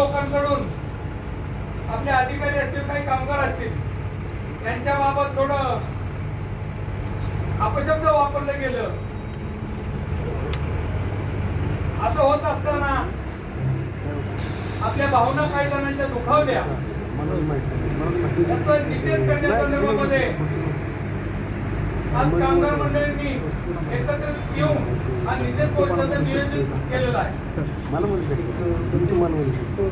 लोकांकडून आपले अधिकारी असतील काही कामगार असतील यांच्या बाबत थोडं अपशब्द वापरलं गेलं. असं होत असताना आपल्या भावना काही जणांच्या दुखावल्या. निषेध करण्यासंदर्भामध्ये आज कामगार मंडळींनी एकत्रित येऊन हा निषेध मोर्चाचं नियोजन केलेलं आहे. मला म्हणतो तुम्हाला म्हणतो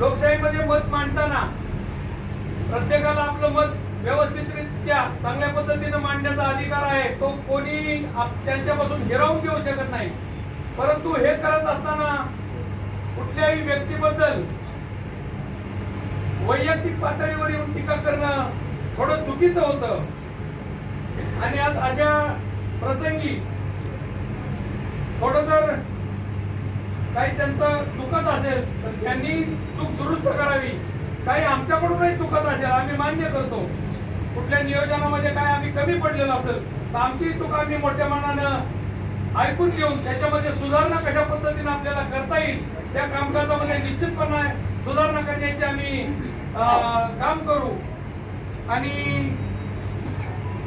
लोकशाहीमध्ये मत मांडताना प्रत्येकाला आपलं मत व्यवस्थितरित्या चांगल्या पद्धतीनं मांडण्याचा अधिकार आहे. तो कोणी त्यांच्यापासून हिरावून घेऊ शकत नाही. परंतु हे करत असताना कुठल्याही व्यक्तीबद्दल वैयक्तिक पातळीवर येऊन टीका करणं थोडं चुकीचं होतं. आणि आज अशा प्रसंगी थोडं जर काही त्यांचं चुकत असेल तर त्यांनी चूक दुरुस्त करावी. काही आमच्याकडूनही चुकत असेल आम्ही मान्य करतो. कुठल्या नियोजनामध्ये काय आम्ही कमी पडलेलो असेल तर आमची चूक आम्ही मोठ्या मनानं ऐकून घेऊन त्याच्यामध्ये सुधारणा कशा पद्धतीने आपल्याला करता येईल त्या कामकाजामध्ये आहे सुधारणा करण्याचे आम्ही अं, काम करू. आणि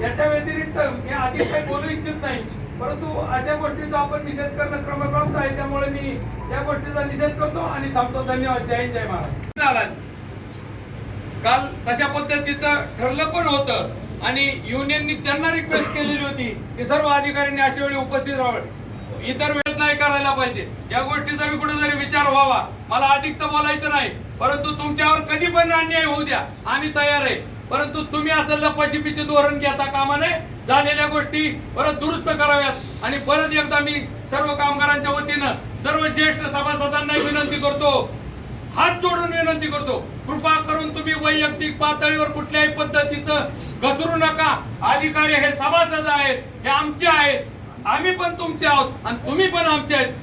याच्या व्यतिरिक्त मी अधिक काही बोलू इच्छित नाही. परंतु अशा गोष्टीचा आपण निषेध करणं क्रमप्राप्त आहे त्यामुळे मी या गोष्टीचा निषेध करतो आणि थांबतो. धन्यवाद. जय हिंद जय महाराज. काल तशा पद्धतीचं ठरलं पण होतं आणि युनियननी त्यांना रिक्वेस्ट केलेली होती की सर्व अधिकाऱ्यांनी अशा वेळी उपस्थित राहावं. इतर वेळेत नाही करायला पाहिजे. या गोष्टीचा मी कुठेतरी विचार व्हावा. मला अधिकचं बोलायचं नाही. परंतु तुमच्यावर कधी पण अन्याय होऊ द्या. आम्ही तयार आहे. परंतु तुम्ही असं लपाछिपीचे धोरण घेता कामा नये. झालेल्या गोष्टी परत दुरुस्त कराव्यात. आणि परत एकदा मी सर्व कामगारांच्या वतीनं सर्व ज्येष्ठ सभासदांना विनंती करतो. हात जोडून विनंती करतो. कृपा करून तुम्ही वैयक्तिक पातळीवर कुठल्याही पद्धतीचं घसरू नका. अधिकारी हे सभासद आहेत. हे आमचे आहेत. आम्ही पण तुमचे आहोत आणि तुम्ही पण आमचे आहेत.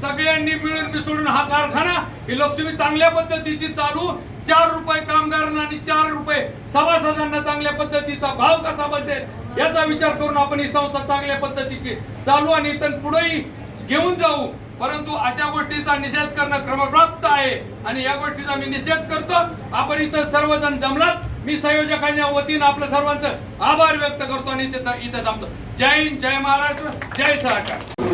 सगळ्यांनी मिळून मिसळून हा कारखाना ही लक्ष्मी चांगल्या पद्धतीची चालू चार रुपये कामगारांना आणि चार रुपये सभासदांना चांगल्या पद्धतीचा भाव कसा बसेल याचा विचार करून आपण ही संस्था चांगल्या पद्धतीची चालू आणि इथं पुढेही घेऊन जाऊ. परंतु अशा गोष्टीचा निषेध करणं क्रमप्राप्त आहे आणि या गोष्टीचा मी निषेध करतो. आपण इथं सर्वजण जमलात? मी संयोजकांच्या वतीनं आपलं सर्वांचं आभार व्यक्त करतो आणि इथं इथं थांबतो. जय हिंद जय महाराष्ट्र जय सहकार.